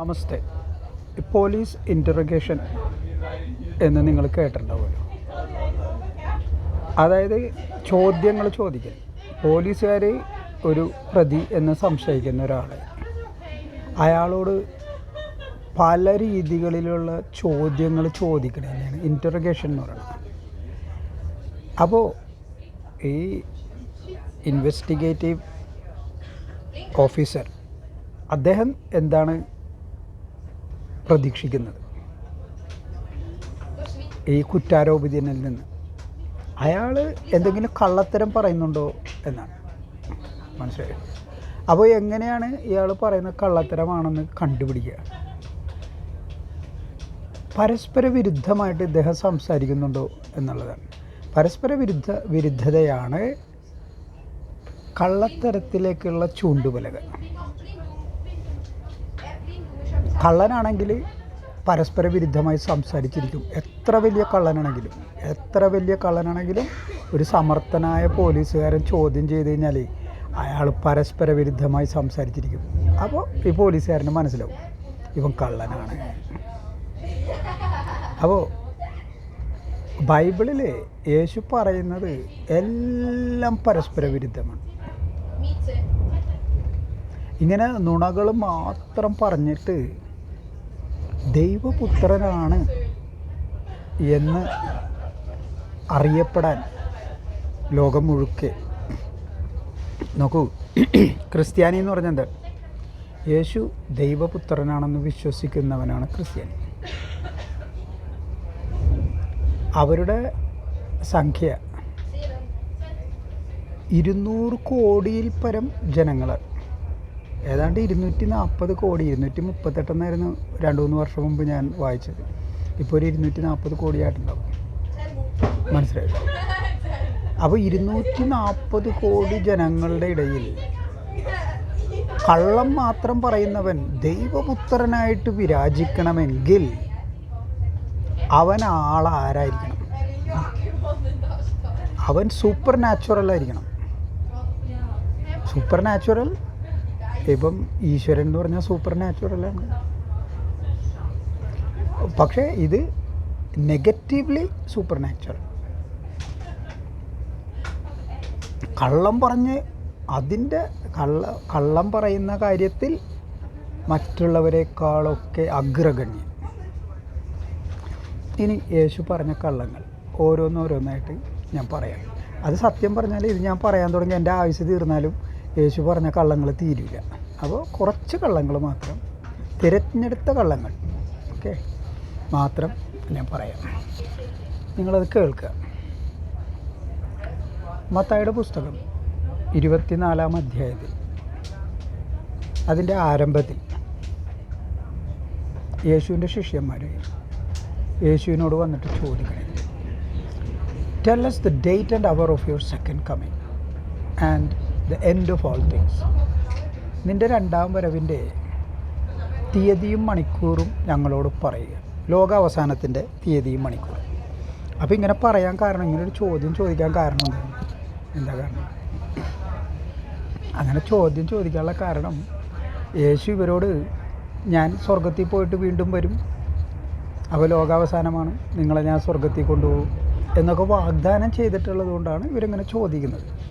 നമസ്തേ. Police ഇന്ററഗേഷൻ എന്ന് നിങ്ങൾ കേട്ടിട്ടുണ്ടാവുമല്ലോ. അതായത് ചോദ്യങ്ങൾ ചോദിക്കൽ. പോലീസുകാർ ഒരു പ്രതി എന്ന് സംശയിക്കുന്ന ഒരാളെ. അയാളോട് പല രീതികളിലുള്ള ചോദ്യങ്ങൾ ചോദിക്കണതിനെയാണ് ഇന്ററഗേഷൻ എന്ന് പറയുന്നത്. അപ്പോൾ ഈ ഇൻവെസ്റ്റിഗേറ്റീവ് ഓഫീസർ അദ്ദേഹം എന്താണ് പ്രതീക്ഷിക്കുന്നത്. ഈ കുറ്റാരോപിതനിൽ നിന്ന് അയാൾ എന്തെങ്കിലും കള്ളത്തരം പറയുന്നുണ്ടോ എന്നാണ്. മനസ്സിലായോ? അപ്പോൾ എങ്ങനെയാണ് ഇയാൾ പറയുന്ന കള്ളത്തരമാണെന്ന് കണ്ടുപിടിക്കുക? പരസ്പര വിരുദ്ധമായിട്ട് ഇദ്ദേഹം സംസാരിക്കുന്നുണ്ടോ എന്നുള്ളതാണ്. പരസ്പര വിരുദ്ധ വിരുദ്ധതയാണ് കള്ളത്തരത്തിലേക്കുള്ള ചൂണ്ടുപലകൾ കള്ളനാണെങ്കിൽ പരസ്പര വിരുദ്ധമായി സംസാരിച്ചിരിക്കും. എത്ര വലിയ കള്ളനാണെങ്കിലും എത്ര വലിയ കള്ളനാണെങ്കിലും ഒരു സമർത്ഥനായ പോലീസുകാരൻ ചോദ്യം ചെയ്ത് കഴിഞ്ഞാൽ അയാൾ പരസ്പര വിരുദ്ധമായി സംസാരിച്ചിരിക്കും. അപ്പോൾ ഈ പോലീസുകാരന് മനസ്സിലാവും ഇവൻ കള്ളനാണ്. അപ്പോൾ ബൈബിളിൽ യേശു പറയുന്നത് എല്ലാം പരസ്പര വിരുദ്ധമാണ്. ഇങ്ങനെ നുണകൾ മാത്രം പറഞ്ഞിട്ട് ദൈവപുത്രനാണ് എന്ന് അറിയപ്പെടാൻ ലോകം മുഴുക്കെ. നോക്കൂ ക്രിസ്ത്യാനി എന്ന് പറഞ്ഞത് യേശു ദൈവപുത്രനാണെന്ന് വിശ്വസിക്കുന്നവനാണ് ക്രിസ്ത്യാനി. അവരുടെ സംഖ്യ ഇരുന്നൂറ് കോടിയിൽ പരം ജനങ്ങൾ ഏതാണ്ട് ഇരുന്നൂറ്റി നാൽപ്പത് കോടി ഇരുന്നൂറ്റി മുപ്പത്തെട്ടെന്നായിരുന്നു രണ്ട് മൂന്ന് വർഷം മുമ്പ് ഞാൻ വായിച്ചത്. ഇപ്പോൾ ഒരു ഇരുന്നൂറ്റി നാൽപ്പത് കോടിയായിട്ടുണ്ടാവും. മനസ്സിലായോ? അപ്പോൾ ഇരുന്നൂറ്റി നാൽപ്പത് കോടി ജനങ്ങളുടെ ഇടയിൽ കള്ളം മാത്രം പറയുന്നവൻ ദൈവപുത്രനായിട്ട് വിരാജിക്കണമെങ്കിൽ അവൻ ആളാരായിരിക്കണം. അവൻ സൂപ്പർ നാച്ചുറൽ ആയിരിക്കണം. സൂപ്പർ നാച്ചുറൽ ഇപ്പം ഈശ്വരൻ എന്ന് പറഞ്ഞാൽ സൂപ്പർ നാച്ചുറലാണ് പക്ഷേ ഇത് നെഗറ്റീവ്ലി സൂപ്പർ നാച്ചുറൽ കള്ളം പറഞ്ഞ് അതിന്റെ കള്ള കള്ളം പറയുന്ന കാര്യത്തിൽ മറ്റുള്ളവരെക്കാളൊക്കെ അഗ്രഗണ്യം ഇനി യേശു പറഞ്ഞ കള്ളങ്ങൾ ഓരോന്നോരോന്നായിട്ട് ഞാൻ പറയാം. അത് സത്യം പറഞ്ഞാൽ ഇത് ഞാൻ പറയാൻ തുടങ്ങി എന്റെ ആവശ്യം തീർന്നാലും യേശു പറഞ്ഞ കള്ളങ്ങൾ തീരില്ല അപ്പോൾ കുറച്ച് കള്ളങ്ങൾ മാത്രം തിരഞ്ഞെടുത്ത കള്ളങ്ങൾ ഓക്കെ? മാത്രം ഞാൻ പറയാം. നിങ്ങളത് കേൾക്കുക. മത്തായുടെ പുസ്തകം ഇരുപത്തിനാലാം അധ്യായത്തിൽ അതിന്റെ ആരംഭത്തിൽ യേശുവിന്റെ ശിഷ്യന്മാർ യേശുവിനോട് വന്നിട്ട് ചോദിക്കണേ. Tell us the date and hour of your second coming and the end of all things നിന്റെ രണ്ടാം വരവിന്റെ തീയതിയും മണിക്കൂറും ഞങ്ങളോട് പറയുക. ലോകാവസാനത്തിന്റെ തീയതിയും മണിക്കൂറും. അപ്പോൾ ഇങ്ങനെ പറയാൻ കാരണം ഇങ്ങനെ ഒരു ചോദ്യം ചോദിക്കാൻ കാരണം എന്താണ്? എന്താ കാരണം? അങ്ങനെ ചോദ്യം ചോദിക്കാനുള്ള കാരണം യേശു ഇവരോട് ഞാൻ സ്വർഗത്തിൽ പോയിട്ട് വീണ്ടും വരും. അപ്പോൾ ലോകാവസാനമാണ്. നിങ്ങളെ ഞാൻ സ്വർഗത്തിൽ കൊണ്ടുപോകും. എന്നൊക്കെ വാഗ്ദാനം ചെയ്തിട്ടുള്ളത് കൊണ്ടാണ് ഇവരിങ്ങനെ ചോദിക്കുന്നത്.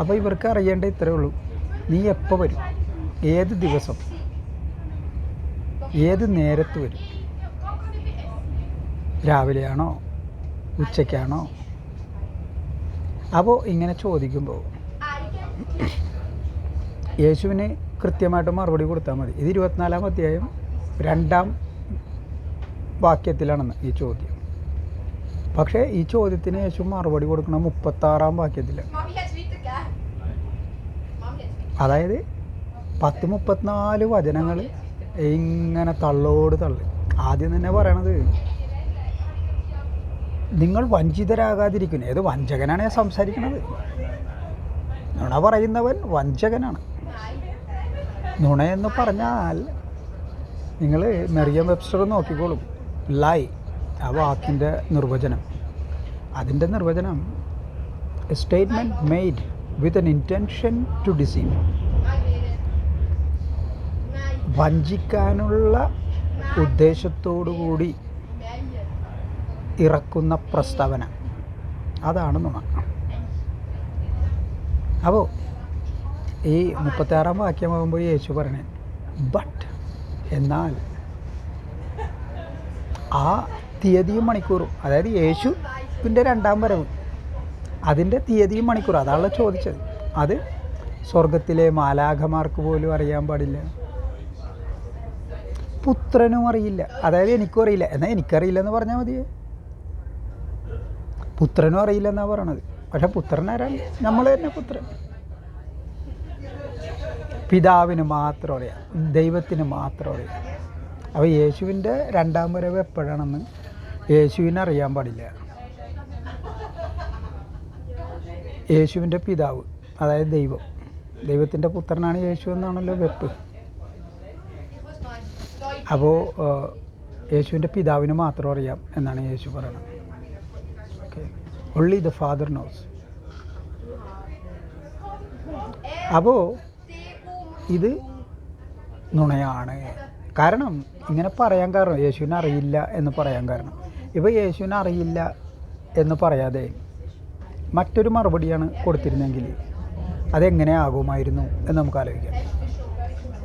അപ്പോൾ ഇവർക്ക് അറിയേണ്ട ഇത്രയേ ഉള്ളൂ. നീ എപ്പോൾ വരും? ഏത് ദിവസം? ഏത് നേരത്ത് വരും? രാവിലെയാണോ? ഉച്ചയ്ക്കാണോ? അപ്പോൾ ഇങ്ങനെ ചോദിക്കുമ്പോൾ യേശുവിന് കൃത്യമായിട്ട് മറുപടി കൊടുത്താൽ മതി. ഇത് ഇരുപത്തിനാലാം അധ്യായം രണ്ടാം വാക്യത്തിലാണെന്ന് ഈ ചോദ്യം. പക്ഷേ ഈ ചോദ്യത്തിന് യേശു മറുപടി കൊടുക്കണം മുപ്പത്താറാം വാക്യത്തിലാണ് അതായത് പത്ത് മുപ്പത്തിനാല് വചനങ്ങൾ ഇങ്ങനെ തള്ളോട് തള്ളി. ആദ്യം തന്നെ പറയണത് നിങ്ങൾ വഞ്ചിതരാകാതിരിക്കുന്നു. ഏത് വഞ്ചകനാണ് ഞാൻ സംസാരിക്കുന്നത് നുണ പറയുന്നവൻ വഞ്ചകനാണ്. നുണയെന്ന് പറഞ്ഞാൽ നിങ്ങൾ മെറിയം വെബ്സ്റ്റർ നോക്കിക്കോളും. ലൈ ആ വാക്കിന്റെ നിർവചനം. അതിന്റെ നിർവചനം statement made with an intention to deceive വഞ്ചിക്കാനുള്ള ഉദ്ദേശത്തോടു കൂടി ഇറക്കുന്ന പ്രസ്താവന. അതാണ് നുണ. അപ്പോൾ ഈ മുപ്പത്താറാം വാക്യമാകുമ്പോൾ യേശു പറയണേ ബട്ട് എന്നാൽ ആ തീയതിയും മണിക്കൂറും അതായത് യേശുവിന്റെ രണ്ടാം വരവ് അതിന്റെ തീയതിയും മണിക്കൂർ. അതാണല്ലോ ചോദിച്ചത്. അത് സ്വർഗത്തിലെ മാലാഖമാർക്ക് പോലും അറിയാൻ പാടില്ല. പുത്രനും അറിയില്ല. അതായത് എനിക്കും അറിയില്ല. എന്നാൽ എനിക്കറിയില്ല എന്ന് പറഞ്ഞാൽ മതിയേ. പുത്രനും അറിയില്ല എന്നാണ് പറയണത്. പക്ഷെ പുത്രൻ ആരാണ് നമ്മൾ തന്നെ പുത്രൻ. പിതാവിന് മാത്രം അറിയാം. ദൈവത്തിന് മാത്രം അറിയാം. അപ്പോൾ യേശുവിന്റെ രണ്ടാം വരവ് എപ്പോഴാണെന്ന് യേശുവിന് അറിയാൻ പാടില്ല. യേശുവിന്റെ പിതാവ് അതായത് ദൈവം. ദൈവത്തിന്റെ പുത്രനാണ് യേശു എന്നാണല്ലോ വെപ്പ്. അപ്പോൾ യേശുവിന്റെ പിതാവിന് മാത്രം അറിയാം എന്നാണ് യേശു പറയുന്നത് okay only the father knows അപ്പോൾ ഇത് നുണയാണ്. കാരണം ഇങ്ങനെ പറയാൻ കാരണം യേശുവിനെ അറിയില്ല എന്ന് പറയാൻ കാരണം. ഇപ്പോൾ യേശുവിനെ അറിയില്ല എന്ന് പറയാതെ മറ്റൊരു മറുപടിയാണ് കൊടുത്തിരുന്നെങ്കിൽ അതെങ്ങനെ ആകുമായിരുന്നു എന്ന് നമുക്ക് ആലോചിക്കാം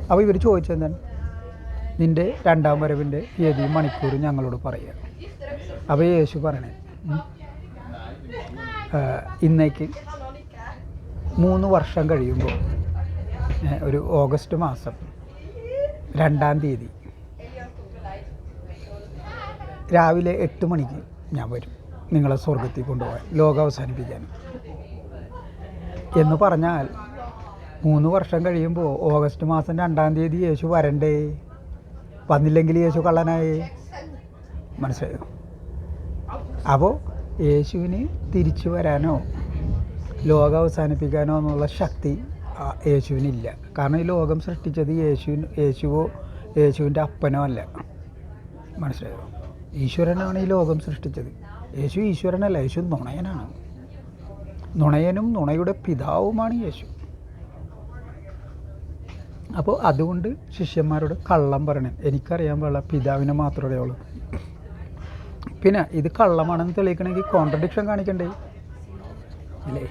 അപ്പോൾ ഇവർ ചോദിച്ചെന്താണ് നിന്റെ രണ്ടാം വരവിന്റെ തീയതിയും മണിക്കൂറും ഞങ്ങളോട് പറയുക. അപ്പോൾ യേശു പറയണേ ഇന്നേക്ക് മൂന്ന് വർഷം കഴിയുമ്പോൾ ഒരു ഓഗസ്റ്റ് മാസം രണ്ടാം തീയതി രാവിലെ എട്ട് മണിക്ക് ഞാൻ വരും. നിങ്ങളെ സ്വർഗത്തിൽ കൊണ്ടുപോകാൻ ലോകം അവസാനിപ്പിക്കാൻ. എന്ന് പറഞ്ഞാൽ മൂന്ന് വർഷം കഴിയുമ്പോൾ ഓഗസ്റ്റ് മാസം രണ്ടാം തീയതി യേശു വരണ്ടേ? വന്നില്ലെങ്കിൽ യേശു കള്ളനായി? മനസ്സിലായോ? അപ്പോൾ യേശുവിന് തിരിച്ചു വരാനോ ലോകം അവസാനിപ്പിക്കാനോ എന്നുള്ള ശക്തി യേശുവിനില്ല. കാരണം ഈ ലോകം സൃഷ്ടിച്ചത് യേശുവിന് യേശുവോ യേശുവിന്റെ അപ്പനോ അല്ല. മനസ്സിലായോ? ഈശ്വരനാണ് ഈ ലോകം സൃഷ്ടിച്ചത്. യേശു ഈശ്വരനല്ല യേശു നുണയനാണ്. നുണയനും നുണയുടെ പിതാവുമാണ് യേശു. അപ്പോൾ അതുകൊണ്ട് ശിഷ്യന്മാരോട് കള്ളം പറയണേ. എനിക്കറിയാൻ പാടില്ല പിതാവിനെ മാത്രമേ ഉള്ളൂ. പിന്നെ ഇത് കള്ളമാണെന്ന് തെളിയിക്കണമെങ്കിൽ കോൺട്രഡിക്ഷൻ കാണിക്കണ്ടേ? അല്ലേ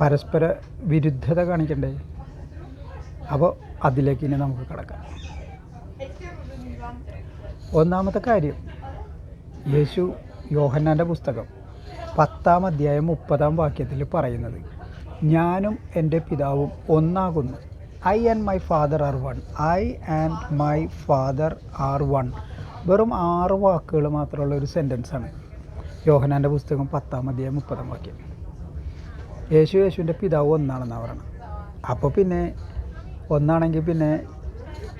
പരസ്പര വിരുദ്ധത കാണിക്കണ്ടേ? അപ്പോൾ അതിലേക്ക് ഇനി നമുക്ക് കിടക്കാം. ഒന്നാമത്തെ കാര്യം യേശു യോഹന്നാന്റെ പുസ്തകം. പത്താം അധ്യായം മുപ്പതാം വാക്യത്തിൽ പറയുന്നത് ഞാനും എന്റെ പിതാവും ഒന്നാകുന്നു. I and my father are one I and my father are one വെറും ആറ് വാക്കുകൾ മാത്രമുള്ള ഒരു സെന്റൻസാണ് യോഹനാന്റെ പുസ്തകം പത്താം അധ്യായം മുപ്പതാം വാക്യം. യേശു യേശുവിന്റെ പിതാവ് ഒന്നാണെന്നാണ് പറയണം അപ്പോൾ പിന്നെ ഒന്നാണെങ്കിൽ പിന്നെ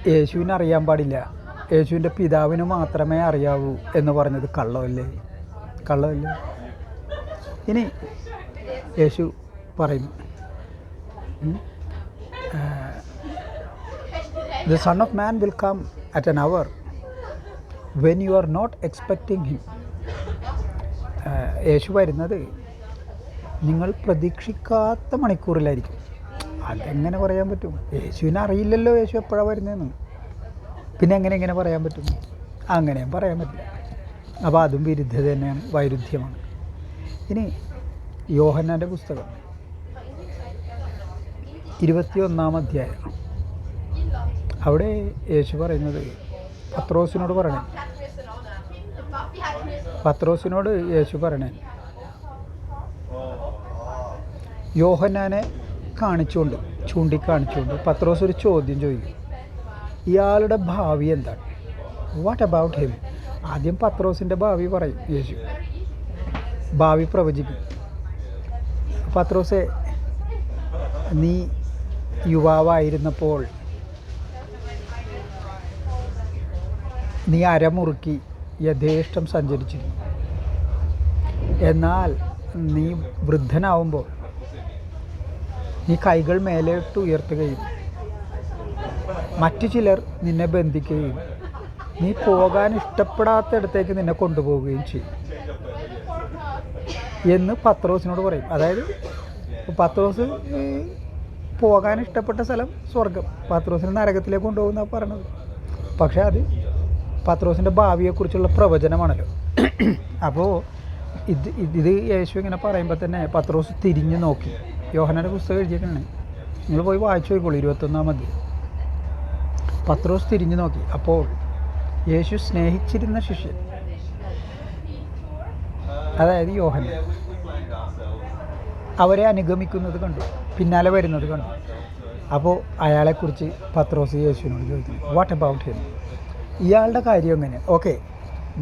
യേശുവിനെ അറിയാൻ പാടില്ല. യേശുവിന്റെ പിതാവിന് മാത്രമേ അറിയാവൂ എന്ന് പറഞ്ഞത് കള്ളമല്ലേ? കള്ളമല്ലേ ഇനി യേശു പറയുന്നു the son of man will come at an hour when you are not expecting him Yesu വരുന്നത് നിങ്ങൾ പ്രതീക്ഷിക്കാത്ത മണിക്കൂറിലായിരിക്കും. അതെങ്ങനെ പറയാൻ പറ്റും? യേശുവിനെ അറിയില്ലല്ലോ യേശു എപ്പോഴാണ് വരുന്നതെന്ന്. പിന്നെ എങ്ങനെ എങ്ങനെ പറയാൻ പറ്റും? അങ്ങനെയും പറയാൻ പറ്റില്ല. അപ്പോൾ അതും വിരുദ്ധ തന്നെയാണ് വൈരുദ്ധ്യമാണ്. ഇനി യോഹന്നാന്റെ പുസ്തകം. ഇരുപത്തിയൊന്നാം അധ്യായം. അവിടെ യേശു പറയുന്നത് പത്രോസിനോട് പറയണേ. പത്രോസിനോട് യേശു പറയണേ യോഹന്നാനെ കാണിച്ചുകൊണ്ട് ചൂണ്ടിക്കാണിച്ചുകൊണ്ട് പത്രോസ് ഒരു ചോദ്യം ചോദിക്കും. ഇയാളുടെ ഭാവി എന്താണ്? വാട്ട് അബൌട്ട് ഹിം ആദ്യം പത്രോസിന്റെ ഭാവി പറയും യേശു. ഭാവി പ്രവചിക്കും. പത്രോസെ നീ യുവാവായിരുന്നപ്പോൾ നീ അരമുറുക്കി യഥേഷ്ടം സഞ്ചരിച്ചിരുന്നു. എന്നാൽ നീ വൃദ്ധനാവുമ്പോൾ നീ കൈകൾ മേലോട്ട് ഉയർത്തുകയും മറ്റു ചിലർ നിന്നെ ബന്ധിക്കുകയും നീ പോകാൻ ഇഷ്ടപ്പെടാത്ത അടുത്തേക്ക് നിന്നെ കൊണ്ടുപോവുകയും ചെയ്യും. എന്ന് പത്രോസിനോട് പറയും. അതായത് പത്രോസ് പോകാൻ ഇഷ്ടപ്പെട്ട സ്ഥലം സ്വർഗം പത്രോസിനെ നരകത്തിലേക്ക് കൊണ്ടുപോകുന്ന പറയണത്. പക്ഷെ അത് പത്രോസിന്റെ ഭാവിയെക്കുറിച്ചുള്ള പ്രവചനമാണല്ലോ. അപ്പോൾ ഇത് ഇത് യേശു ഇങ്ങനെ പറയുമ്പോൾ തന്നെ പത്രോസ് തിരിഞ്ഞു നോക്കി. യോഹനയുടെ പുസ്തകം എഴുതിയേക്കാണ്. നിങ്ങൾ പോയി വായിച്ചു നോക്കിക്കോളൂ ഇരുപത്തൊന്നാം മതി പത്രോസ് തിരിഞ്ഞു നോക്കി. അപ്പോൾ യേശു സ്നേഹിച്ചിരുന്ന ശിഷ്യൻ. അതായത് യോഹന അവരെ അനുഗമിക്കുന്നത് കണ്ടു. പിന്നാലെ വരുന്നത് കണ്ടു. അപ്പോൾ അയാളെക്കുറിച്ച് പത്രോസ് യേശുവിനോട് ചോദിക്കുന്നു. വാട്ട് അബൌട്ട് ഹിം ഇയാളുടെ കാര്യം എങ്ങനെ? ഓക്കെ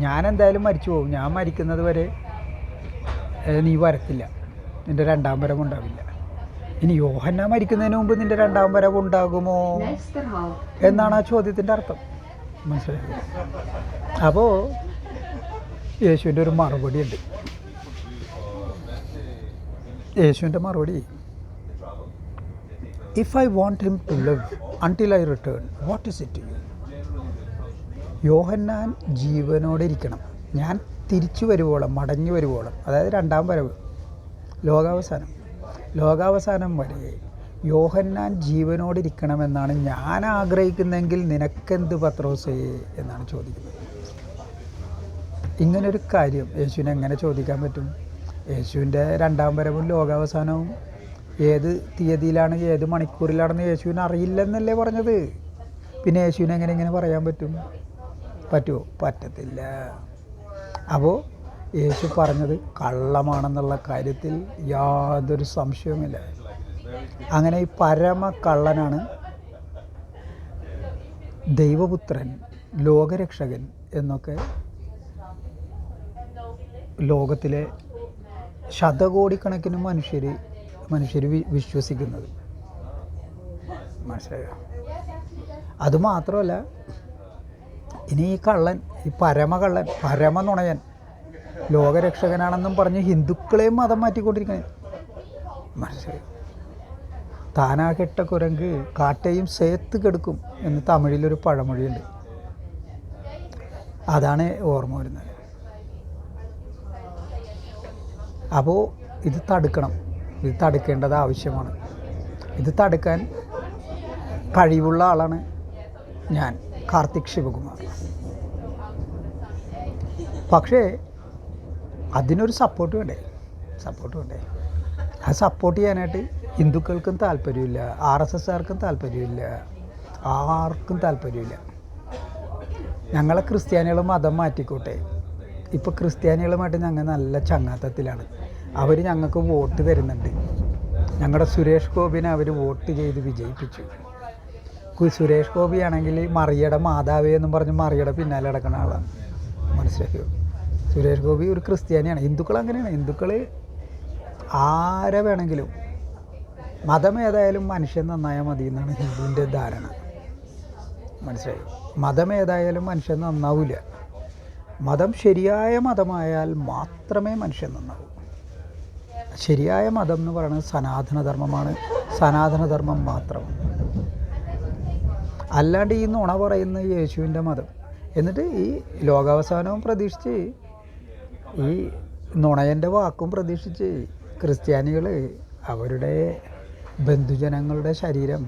ഞാൻ എന്തായാലും മരിച്ചു പോകും. ഞാൻ മരിക്കുന്നത് വരെ നീ വരത്തില്ല. നിന്റെ രണ്ടാം വരവ് ഉണ്ടാവില്ല. ഇനി യോഹന്ന മരിക്കുന്നതിന് മുമ്പ് നിന്റെ രണ്ടാം വരവ് ഉണ്ടാകുമോ? എന്നാണ് ആ ചോദ്യത്തിന്റെ അർത്ഥം. മനസ്സിലായത് അപ്പോൾ യേശുവിന്റെ ഒരു മറുപടി ഉണ്ട് യേശുവിന്റെ മറുപടി. If I want him to live until I return what is it you Yohannan ജീവനോടെ ഇരിക്കണം ഞാൻ തിരിച്ചു വരുവോളം മടങ്ങി വരുവോളം. അതായത് രണ്ടാം വരവ്. ലോകാവസാനം. ലോകാവസാനം വരെ യോഹന്നാൻ ജീവനോടിരിക്കണമെന്നാണ് ഞാൻ ആഗ്രഹിക്കുന്നതെങ്കിൽ നിനക്കെന്ത് പത്രോസേ എന്നാണ് ചോദിക്കുന്നത്. ഇങ്ങനൊരു കാര്യം യേശുവിനെ എങ്ങനെ ചോദിക്കാൻ പറ്റും? യേശുവിന്റെ രണ്ടാം വരവും ലോകാവസാനവും ഏത് തീയതിയിലാണ് ഏത് മണിക്കൂറിലാണെന്ന് യേശുവിന് അറിയില്ലെന്നല്ലേ പറഞ്ഞത്? പിന്നെ യേശുവിനെ എങ്ങനെ ഇങ്ങനെ പറയാൻ പറ്റും? പറ്റുമോ പറ്റത്തില്ല. അപ്പോൾ യേശു പറഞ്ഞത് കള്ളമാണെന്നുള്ള കാര്യത്തിൽ യാതൊരു സംശയവുമില്ല. അങ്ങനെ ഈ പരമ കള്ളനാണ് ദൈവപുത്രൻ ലോകരക്ഷകൻ എന്നൊക്കെ ലോകത്തിലെ ശതകോടിക്കണക്കിന് മനുഷ്യർ മനുഷ്യർ വിശ്വസിക്കുന്നത്. മനസ്സിലായോ? അതുമാത്രമല്ല ഇനി ഈ കള്ളൻ ഈ പരമകള്ളൻ പരമനുണയൻ ലോകരക്ഷകനാണെന്നും പറഞ്ഞ് ഹിന്ദുക്കളെയും മതം മാറ്റിക്കൊണ്ടിരിക്കണേ. മനസ്സിലായി? താനാ കെട്ട കുരങ്ക് കാട്ടയും സേത്ത് കെടുക്കും എന്ന് തമിഴിലൊരു പഴമൊഴിയുണ്ട്. അതാണ് ഓർമ്മ വരുന്നത്. അപ്പോൾ ഇത് തടുക്കണം. ഇത് തടുക്കേണ്ടത് ആവശ്യമാണ്. ഇത് തടുക്കാൻ കഴിവുള്ള ആളാണ് ഞാൻ കാർത്തിക് ശിവകുമാർ. പക്ഷേ അതിനൊരു സപ്പോർട്ട് വേണ്ടേ? സപ്പോർട്ട് വേണ്ടേ? ആ സപ്പോർട്ട് ചെയ്യാനായിട്ട് ഹിന്ദുക്കൾക്കും താല്പര്യമില്ല ആർ എസ് എസ്സുകാർക്കും താല്പര്യമില്ല ആർക്കും താല്പര്യമില്ല. ഞങ്ങളെ ക്രിസ്ത്യാനികൾ മതം മാറ്റിക്കോട്ടെ. ഇപ്പോൾ ക്രിസ്ത്യാനികളുമായിട്ട് ഞങ്ങൾ നല്ല ചങ്ങാത്തത്തിലാണ്. അവർ ഞങ്ങൾക്ക് വോട്ട് തരുന്നുണ്ട്. ഞങ്ങളുടെ സുരേഷ് ഗോപിനെ അവർ വോട്ട് ചെയ്ത് വിജയിപ്പിച്ചു. സുരേഷ് ഗോപി ആണെങ്കിൽ മറിയുടെ മാതാവേ എന്നും പറഞ്ഞ് മറിയുടെ പിന്നാലെ കിടക്കുന്ന ആളാണ്. മനസ്സിലാക്കിയോ സുരേഷ് ഗോപി ഒരു ക്രിസ്ത്യാനിയാണ്. ഹിന്ദുക്കൾ അങ്ങനെയാണ്. ഹിന്ദുക്കൾ ആരെ വേണമെങ്കിലും മതം ഏതായാലും മനുഷ്യൻ നന്നായാൽ മതി എന്നാണ് ഹിന്ദുവിന്റെ ധാരണ. മനസ്സിലായി? മതം ഏതായാലും മനുഷ്യൻ നന്നാവില്ല മതം ശരിയായ മതമായാൽ മാത്രമേ മനുഷ്യൻ നന്നാവൂ. ശരിയായ മതം എന്ന് പറയുന്നത് സനാതനധർമ്മമാണ്. സനാതനധർമ്മം മാത്രം. അല്ലാണ്ട് ഈ നുണ പറയുന്ന യേശുവിന്റെ മതം. എന്നിട്ട് ഈ ലോകാവസാനവും പ്രതീക്ഷിച്ച് ഈ നുണയന്റെ വാക്കും പ്രതീക്ഷിച്ച് ക്രിസ്ത്യാനികൾ അവരുടെ ബന്ധുജനങ്ങളുടെ ശരീരം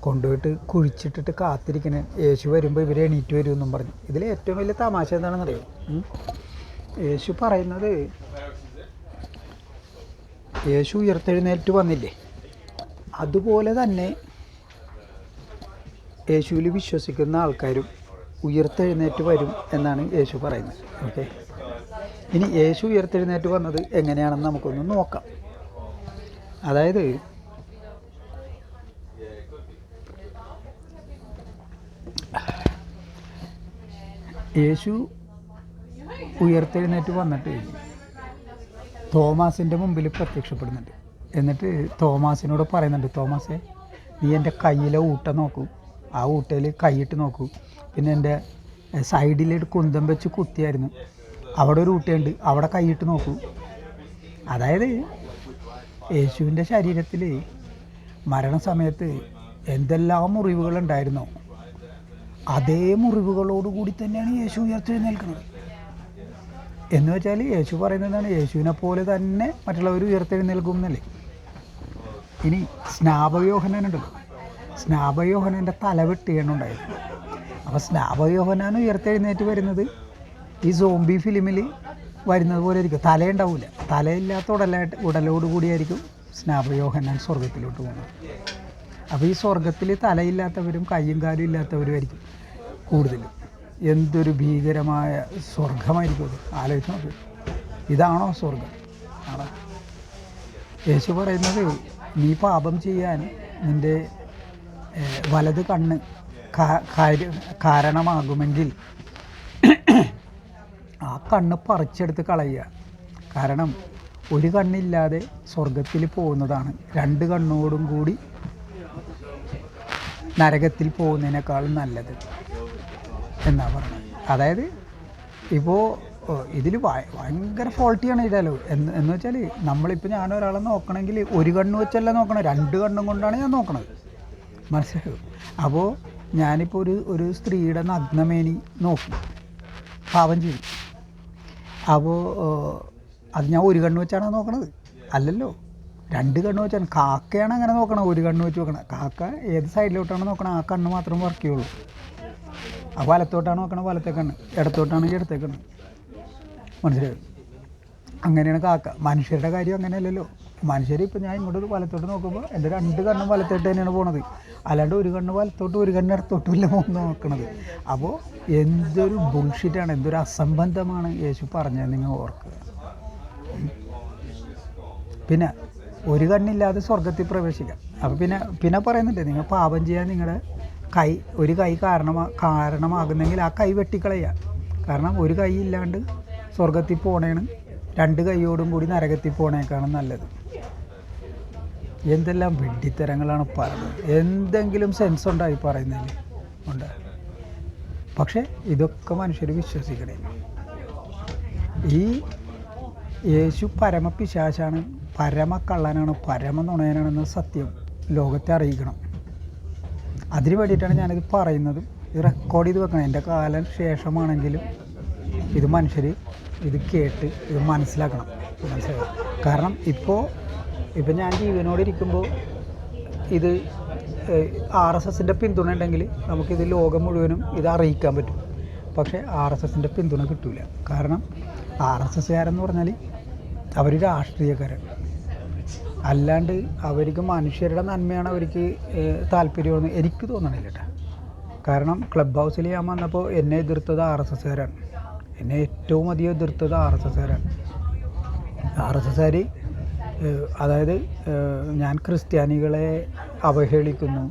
കൊണ്ടുപോയിട്ട് കുഴിച്ചിട്ടിട്ട് കാത്തിരിക്കണ. യേശു വരുമ്പോൾ ഇവർ എണീറ്റ് വരുമെന്നും പറഞ്ഞു. ഇതിൽ ഏറ്റവും വലിയ തമാശ എന്താണെന്നറിയോ? യേശു പറയുന്നത് യേശു ഉയർത്തെഴുന്നേറ്റ് വന്നില്ലേ? അതുപോലെ തന്നെ യേശുവിൽ വിശ്വസിക്കുന്ന ആൾക്കാരും ഉയർത്തെഴുന്നേറ്റ് വരും എന്നാണ് യേശു പറയുന്നത്. ഓക്കെ? ഇനി യേശു ഉയർത്തെഴുന്നേറ്റ് വന്നത് എങ്ങനെയാണെന്ന് നമുക്കൊന്ന് നോക്കാം. അതായത് യേശു ഉയർത്തെഴുന്നേറ്റ് വന്നിട്ട് തോമാസിന്റെ മുമ്പിൽ പ്രത്യക്ഷപ്പെടുന്നുണ്ട്. എന്നിട്ട് തോമാസിനോട് പറയുന്നുണ്ട് തോമാസേ നീ എന്റെ കയ്യിലെ ഊട്ട നോക്കൂ. ആ ഊട്ടയിൽ കൈയിട്ട് നോക്കൂ. പിന്നെ എന്റെ സൈഡിലൊരു കുന്തം വെച്ച് കുത്തിയായിരുന്നു. അവിടെ ഒരു ഊട്ടയുണ്ട്. അവിടെ കൈയിട്ട് നോക്കൂ. അതായത് യേശുവിന്റെ ശരീരത്തിൽ മരണസമയത്ത് എന്തെല്ലാം മുറിവുകളുണ്ടായിരുന്നോ അതേ മുറിവുകളോടുകൂടി തന്നെയാണ് യേശു ഉയർത്തെഴുന്നേൽക്കുന്നത് എന്ന് വെച്ചാൽ യേശു പറയുന്നതാണ് യേശുവിനെ പോലെ തന്നെ മറ്റുള്ളവർ ഉയർത്തെഴുന്നേൽക്കും എന്നല്ലേ. ഇനി സ്നാപകയോഹനാനുണ്ടല്ലോ സ്നാപയോഹനന്റെ തല വെട്ടുകയാണുണ്ടായത് അപ്പോൾ സ്നാപയോഹനാണ് ഉയർത്തെഴുന്നേറ്റ് വരുന്നത്. ഈ സോംബി ഫിലിമിൽ വരുന്നത് പോലെ ആയിരിക്കും തലയുണ്ടാവില്ല തലയില്ലാത്ത ഉടലായിട്ട് ഉടലോട് കൂടിയായിരിക്കും സ്നാപകയോഹനാൻ സ്വർഗത്തിലോട്ട് പോകുന്നത്. അപ്പോൾ ഈ സ്വർഗത്തിൽ തലയില്ലാത്തവരും കയ്യും കാലും ഇല്ലാത്തവരും ആയിരിക്കും കൂടുതലും എന്തൊരു ഭീകരമായ സ്വർഗമായിരിക്കും അത്. ആലോചിച്ച് നോക്ക്. ഇതാണോ സ്വർഗം ആണോ? യേശു പറയുന്നത് നീ പാപം ചെയ്യാൻ നിന്റെ വലത് കണ്ണ് കാരണമാകുമെങ്കിൽ ആ കണ്ണ് പറിച്ചെടുത്ത് കളയുക. കാരണം ഒരു കണ്ണില്ലാതെ സ്വർഗത്തിൽ പോകുന്നതാണ്. രണ്ട് കണ്ണോടും കൂടി നരകത്തിൽ പോകുന്നതിനേക്കാളും നല്ലത്. എന്നാ പറഞ്ഞത്. അതായത് ഇപ്പോൾ ഇതിൽ ഭയങ്കര ഫോൾട്ടിയാണ് ഇതാലോ എന്ന് എന്ന് വെച്ചാൽ നമ്മളിപ്പോൾ ഞാൻ ഒരാളെ നോക്കണമെങ്കിൽ ഒരു കണ്ണ് വെച്ചല്ല നോക്കണം. രണ്ട് കണ്ണും കൊണ്ടാണ് ഞാൻ നോക്കണത്. മനസ്സിലായോ? അപ്പോൾ ഞാനിപ്പോൾ ഒരു ഒരു സ്ത്രീയുടെ നഗ്നമേനി നോക്കി. പാവം ചെയ്തു അപ്പോൾ അത് ഞാൻ ഒരു കണ്ണ് വെച്ചാണ് നോക്കണത്. അല്ലല്ലോ. രണ്ട് കണ്ണ് വെച്ചാണ്. കാക്കയാണ് അങ്ങനെ നോക്കണം ഒരു കണ്ണ് വെച്ച് നോക്കണം കാക്ക ഏത് സൈഡിലോട്ടാണ് നോക്കണം ആ കണ്ണ് മാത്രം വർക്ക് ചെയ്യുള്ളൂ ആ വലത്തോട്ടാണ് നോക്കണം വലത്തെ കണ്ണ്. ഇടത്തോട്ടാണെങ്കിൽ ഇടത്തെ മനസ്സിലായോ? അങ്ങനെയാണ് കാക്ക. മനുഷ്യരുടെ കാര്യം അങ്ങനെയല്ലല്ലോ. മനുഷ്യർ ഇപ്പം ഞാൻ ഇങ്ങോട്ട് വലത്തോട്ട് നോക്കുമ്പോൾ എന്റെ രണ്ട് കണ്ണും വലത്തോട്ട് തന്നെയാണ് പോണത്. അല്ലാണ്ട് ഒരു കണ്ണ് വലത്തോട്ട് ഒരു കണ്ണ് ഇടത്തോട്ടുമില്ല നോക്കണത്. അപ്പോൾ എന്തൊരു ബുൾഷിറ്റാണ് എന്തൊരു അസംബന്ധമാണ് യേശു പറഞ്ഞത് നിങ്ങൾ ഓർക്കുക. പിന്നെ ഒരു കണ്ണില്ലാതെ സ്വർഗത്തിൽ പ്രവേശിക്കാം. അപ്പോൾ പിന്നെ പിന്നെ പറയുന്നുണ്ട് നിങ്ങൾ പാപം ചെയ്യാൻ നിങ്ങളുടെ കൈ ഒരു കൈ കാരണമാ കാരണമാകുന്നെങ്കിൽ ആ കൈ വെട്ടിക്കളയുക. കാരണം ഒരു കൈ ഇല്ലാണ്ട് സ്വർഗത്തിൽ പോണേണ് രണ്ട് കൈയോടും കൂടി നരകത്തിൽ പോണേക്കാണ് നല്ലത്. എന്തെല്ലാം വെഡിത്തരങ്ങളാണ് പറയുന്നത്. എന്തെങ്കിലും സെൻസ് ഉണ്ടായി പറയുന്നതിൽ ഉണ്ട്. പക്ഷേ ഇതൊക്കെ മനുഷ്യർ വിശ്വസിക്കണേ. ഈ യേശു പരമ പിശാശാണ് പരമ കള്ളനാണ് പരമ നുണയനാണെന്ന സത്യം ലോകത്തെ അറിയിക്കണം. അതിന് വേണ്ടിയിട്ടാണ് ഞാനിത് പറയുന്നതും ഇത് റെക്കോർഡ് ചെയ്ത് വെക്കണം. എന്റെ കാലം ശേഷമാണെങ്കിലും ഇത് മനുഷ്യർ ഇത് കേട്ട് ഇത് മനസ്സിലാക്കണം. മനസ്സിലാക്കണം കാരണം ഇപ്പോൾ ഇപ്പം ഞാൻ ജീവനോട് ഇരിക്കുമ്പോൾ ഇത് ആർ എസ് എസിന്റെ പിന്തുണ ഉണ്ടെങ്കിൽ നമുക്കിത് ലോകം മുഴുവനും ഇത് അറിയിക്കാൻ പറ്റും. പക്ഷേ ആർ എസ് എസിന്റെ പിന്തുണ കിട്ടില്ല കാരണം ആർ എസ് എസ്സുകാരെന്ന് പറഞ്ഞാൽ അവർ രാഷ്ട്രീയക്കാരൻ അല്ലാണ്ട് അവർക്ക് മനുഷ്യരുടെ നന്മയാണ് അവർക്ക് താല്പര്യമെന്ന് എനിക്ക് തോന്നണില്ല കേട്ടോ കാരണം ക്ലബ് ഹൗസിൽ ഞാൻ വന്നപ്പോൾ എന്നെ എതിർത്തത് ആർ എസ് എസ്സുകാരാണ് എന്നെ ഏറ്റവും അധികം എതിർത്തത് ആർ എസ് എസ്സുകാരാണ് ആർ എസ് എസ്സുകാർ അതായത് ഞാൻ ക്രിസ്ത്യാനികളെ അവഹേളിക്കുന്നു.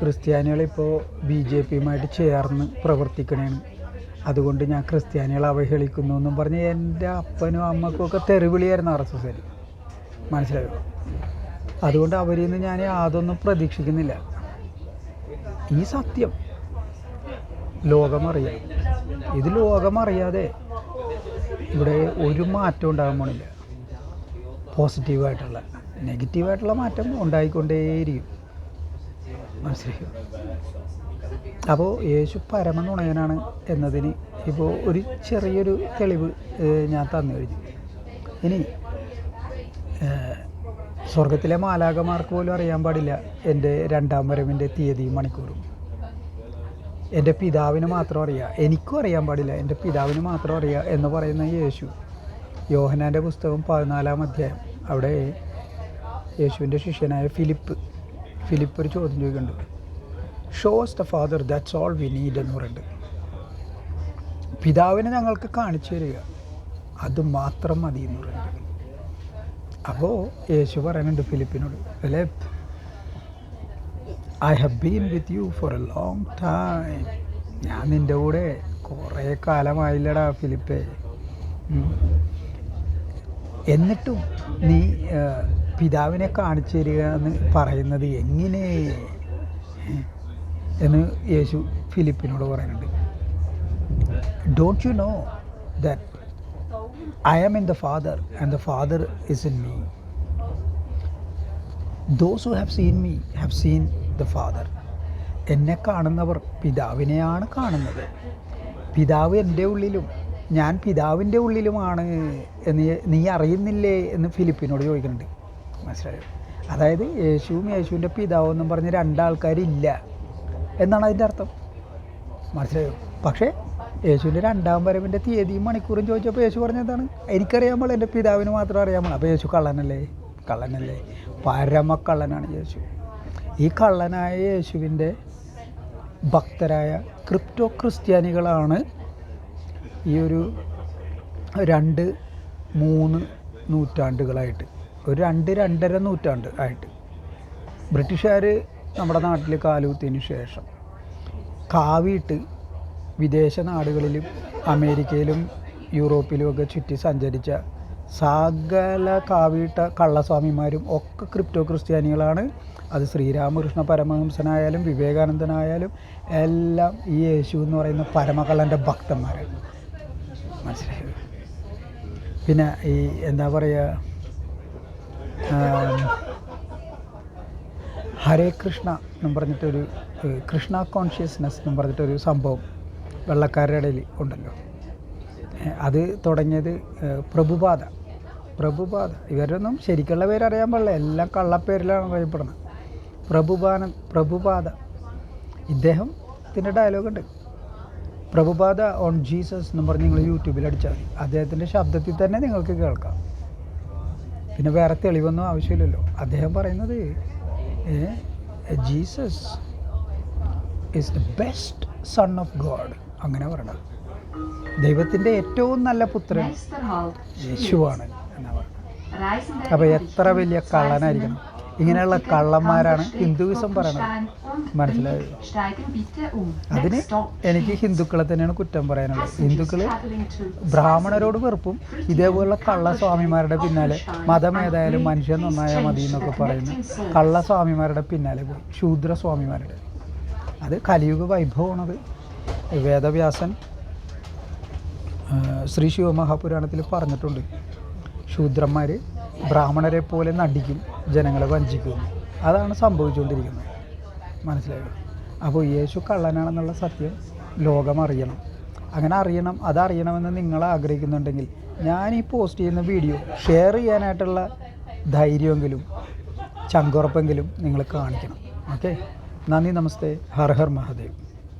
ക്രിസ്ത്യാനികളിപ്പോൾ ബി ജെ പിയുമായിട്ട് ചേർന്ന് പ്രവർത്തിക്കണേണ്. അതുകൊണ്ട് ഞാൻ ക്രിസ്ത്യാനികളെ അവഹേളിക്കുന്നു എന്നും പറഞ്ഞ് എന്റെ അപ്പനും അമ്മക്കും ഒക്കെ തെറിവിളിയായിരുന്നു ആർ എസ് എസ്സുകാർ മനസ്സിലായോ? അതുകൊണ്ട് അവരിൽ നിന്ന് ഞാൻ യാതൊന്നും പ്രതീക്ഷിക്കുന്നില്ല. ഈ സത്യം. ലോകമറിയാം. ഇത് ലോകമറിയാതെ ഇവിടെ ഒരു മാറ്റം ഉണ്ടാകാൻ പോണില്ല. പോസിറ്റീവായിട്ടുള്ള നെഗറ്റീവായിട്ടുള്ള മാറ്റം ഉണ്ടായിക്കൊണ്ടേയിരിക്കും. മനസ്സിലായോ? അപ്പോൾ യേശു പരമനുണയനാണ് എന്നതിന് ഇപ്പോൾ ഒരു ചെറിയൊരു തെളിവ് ഞാൻ തന്നു കഴിഞ്ഞു. ഇനി സ്വർഗത്തിലെ മാലാകമാർക്ക് പോലും അറിയാൻ പാടില്ല എന്റെ രണ്ടാം വരവിന്റെ തീയതിയും മണിക്കൂറും. എന്റെ പിതാവിന് മാത്രം അറിയാം. എനിക്കും അറിയാൻ പാടില്ല. എന്റെ പിതാവിന് മാത്രം അറിയാം എന്ന് പറയുന്ന യേശു. യോഹനാന്റെ പുസ്തകം പതിനാലാം അധ്യായം. അവിടെ യേശുവിന്റെ ശിഷ്യനായ ഫിലിപ്പ് ഫിലിപ്പ് ഒരു ചോദ്യം ചോദിക്കുന്നുണ്ട്. Show us the father that's all we need എന്ന് പറയുന്നുണ്ട്. പിതാവിനെ ഞങ്ങൾക്ക് കാണിച്ചു തരിക അത് മാത്രം മതി എന്ന് പറയുന്നുണ്ട്. അപ്പോൾ യേശു പറയുന്നുണ്ട് ഫിലിപ്പിനോട് Philip I have been with you for a long time ഞാൻ നിന്റെ കൂടെ കുറേ കാലമായില്ലടാ ഫിലിപ്പേ. എന്നിട്ടും നീ പിതാവിനെ കാണിച്ചു തരിക എന്ന് പറയുന്നത് എങ്ങനെ? എന്ന് യേശു ഫിലിപ്പിനോട് പറയുന്നുണ്ട്. Don't you know that I am in the father and the father is in me those who have seen me have seen the father. എന്നെ കാണുന്നവർ പിതാവിനെയാണ് കാണുന്നത്. പിതാവ് എന്റെ ഉള്ളിലും ഞാൻ പിതാവിന്റെ ഉള്ളിലുമാണ് എന്ന് നീ അറിയുന്നില്ലേ എന്ന് ഫിലിപ്പിനോട് ചോദിക്കുന്നുണ്ട്. മനസ്സിലായോ? അതായത് യേശുവും യേശുവിന്റെ പിതാവും എന്നും പറഞ്ഞ് രണ്ടാൾക്കാരില്ല എന്നാണ് അതിന്റെ അർത്ഥം. മനസ്സിലായോ? പക്ഷേ യേശുവിന്റെ രണ്ടാം വരവിന്റെ തീയതിയും മണിക്കൂറും ചോദിച്ചപ്പോൾ യേശു പറഞ്ഞതാണ് എനിക്കറിയാൻ പാടില്ല എന്റെ പിതാവിന് മാത്രം അറിയാൻ പാടില്ല അപ്പോൾ യേശു കള്ളനല്ലേ? കള്ളനല്ലേ? പരമക്കള്ളനാണ് യേശു. ഈ കള്ളനായ യേശുവിന്റെ ഭക്തരായ ക്രിപ്റ്റോ ക്രിസ്ത്യാനികളാണ് ഈ ഒരു രണ്ട് മൂന്ന് നൂറ്റാണ്ടുകളായിട്ട്. ഒരു രണ്ട് രണ്ടര നൂറ്റാണ്ട് ആയിട്ട്. ബ്രിട്ടീഷുകാർ നമ്മുടെ നാട്ടിൽ കാലുകുത്തിന് ശേഷം കാവിയിട്ട് വിദേശ നാടുകളിലും അമേരിക്കയിലും യൂറോപ്പിലും ഒക്കെ ചുറ്റി സഞ്ചരിച്ച സകല കാവിയിട്ട കള്ളസ്വാമിമാരും ഒക്കെ ക്രിപ്റ്റോ ക്രിസ്ത്യാനികളാണ്. അത് ശ്രീരാമകൃഷ്ണ പരമഹംസനായാലും വിവേകാനന്ദനായാലും എല്ലാം ഈ യേശു എന്ന് പറയുന്ന പരമകള്ളന്റെ ഭക്തന്മാരാണ്. മനസ്സിലായി? പിന്നെ ഈ എന്താ പറയുക ഹരേ കൃഷ്ണ എന്നും പറഞ്ഞിട്ടൊരു കൃഷ്ണ കോൺഷ്യസ്നെസ് എന്നും പറഞ്ഞിട്ടൊരു സംഭവം വെള്ളക്കാരുടെ ഇടയിൽ ഉണ്ടല്ലോ. അത് തുടങ്ങിയത് പ്രഭുപാത പ്രഭുപാത ഇവരൊന്നും ശരിക്കുള്ള പേര് അറിയാൻ പാടില്ല. എല്ലാം കള്ളപ്പേരിലാണ് അറിയപ്പെടുന്നത്. പ്രഭുപാന പ്രഭുപാദ. ഇദ്ദേഹത്തിന്റെ ഡയലോഗുണ്ട് പ്രഭുപാദ ഓൺ ജീസസ് എന്ന് പറഞ്ഞ് നിങ്ങൾ യൂട്യൂബിൽ അടിച്ചാൽ മതി. അദ്ദേഹത്തിന്റെ ശബ്ദത്തിൽ തന്നെ നിങ്ങൾക്ക് കേൾക്കാം. പിന്നെ വേറെ തെളിവൊന്നും ആവശ്യമില്ലല്ലോ. അദ്ദേഹം പറയുന്നത് Jesus is the best son of God അങ്ങനെ പറയണത് ദൈവത്തിന്റെ ഏറ്റവും നല്ല പുത്രൻ. യേശുവാണ് എന്നാണ് പറയുന്നത് അപ്പോൾ എത്ര വലിയ കള്ളനായിരിക്കണം? ഇങ്ങനെയുള്ള കള്ളന്മാരാണ് ഹിന്ദുവിസം പറയണത്. Bockenstein und മനസ്സിലായോ? Brieg steigen bitte um. അതിന് എനിക്ക് ഹിന്ദുക്കളെ തന്നെയാണ് കുറ്റം പറയാനുള്ളത്. ഹിന്ദുക്കൾ ബ്രാഹ്മണരോട് വെറുപ്പും ഇതേപോലുള്ള കള്ളസ്വാമിമാരുടെ പിന്നാലെ മതം ഏതായാലും മനുഷ്യൻ നന്നായാൽ മതി എന്നൊക്കെ പറയുന്ന കള്ളസ്വാമിമാരുടെ പിന്നാലെ പോയി. ശൂദ്രസ്വാമിമാരുടെ. അത് കലിയുഗ വൈഭവമാണത്. വേദവ്യാസൻ ശ്രീ ശിവമഹാപുരാണത്തിൽ പറഞ്ഞിട്ടുണ്ട്. ശൂദ്രന്മാർ ബ്രാഹ്മണരെ പോലെ നടിക്കും ജനങ്ങളെ വഞ്ചിക്കും. അതാണ് സംഭവിച്ചുകൊണ്ടിരിക്കുന്നത്. മനസ്സിലായോ? അപ്പോൾ യേശു കള്ളനാണെന്നുള്ള സത്യം ലോകം അറിയണം. അങ്ങനെ അറിയണം അതറിയണമെന്ന് നിങ്ങൾ ആഗ്രഹിക്കുന്നുണ്ടെങ്കിൽ ഞാൻ ഈ പോസ്റ്റ് ചെയ്യുന്ന വീഡിയോ ഷെയർ ചെയ്യാനായിട്ടുള്ള ധൈര്യമെങ്കിലും ചങ്കുറപ്പെങ്കിലും നിങ്ങൾ കാണിക്കണം. ഓക്കെ? നന്ദി നമസ്തേ. ഹർ ഹർ മഹാദേവ്.